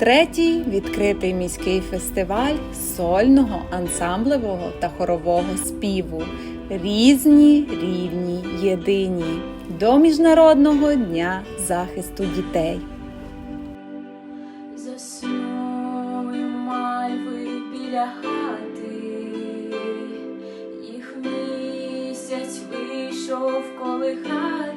третій відкритий міський фестиваль сольного, ансамблевого та хорового співу. Різні рівні єдині до Міжнародного дня захисту дітей. Заснули мальви біля хати, їх місяць вийшов колихати.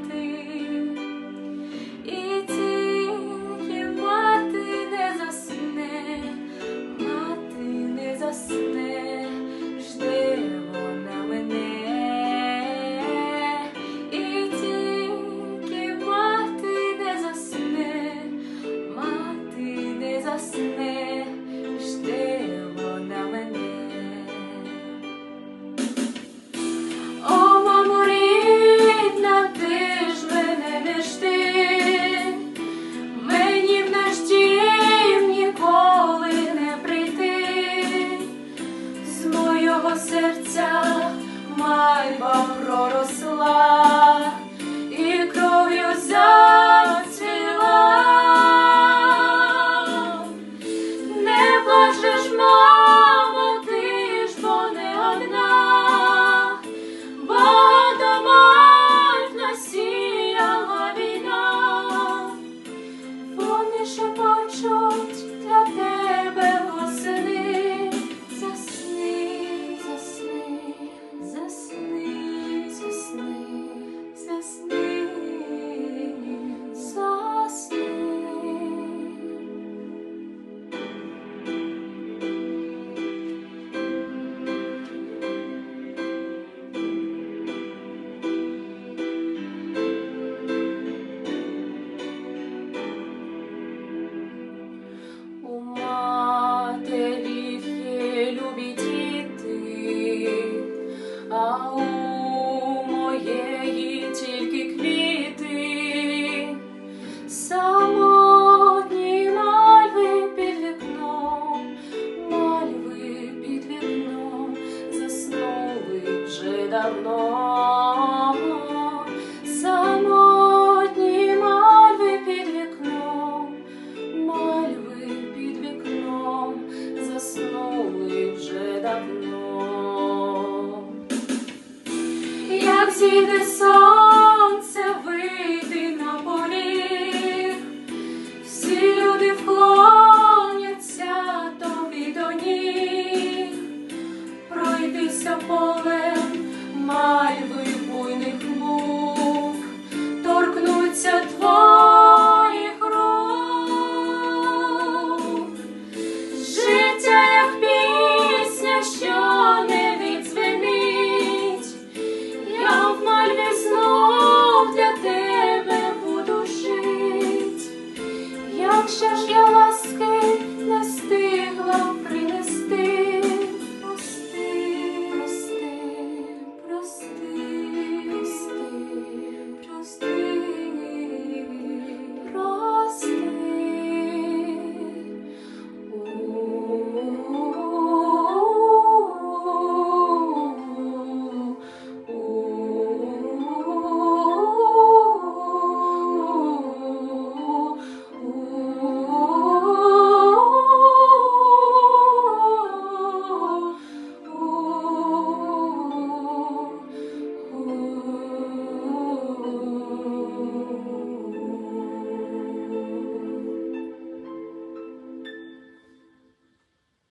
давно під вікном, мальви під вікном заснули вже давно, як зійде сонце вийти на поріг, всі люди вклоняться тобі до ніг, пройдися поле.